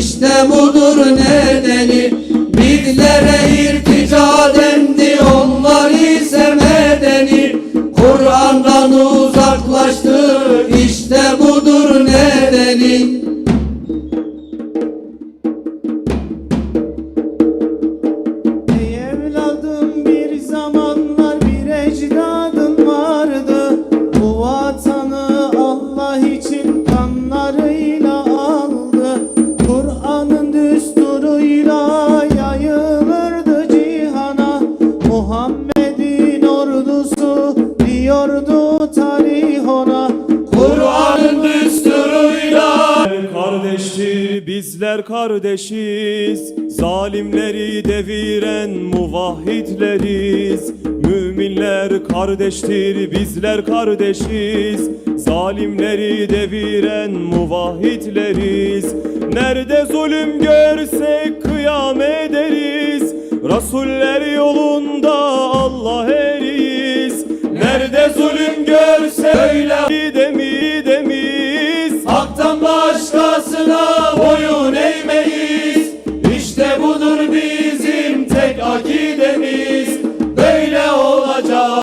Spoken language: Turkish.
işte budur nedeni. Bizlere irtica dendi onlar ise medeni. Kur'an'dan uzaklaştı Muhammed'in ordusu diyordu tarih ona. Kur'an'ın düsturuyla. Kardeştir bizler kardeşiz. Zalimleri deviren muvahhidleriz. Müminler kardeştir bizler kardeşiz. Zalimleri deviren muvahhidleriz. Nerede zulüm görsek kıyam ederiz. Rasuller yolunda Nerede zulüm görsek öyle demi demiz Hak'tan başkasına boyun eğmeyiz. İşte budur bizim tek akidemiz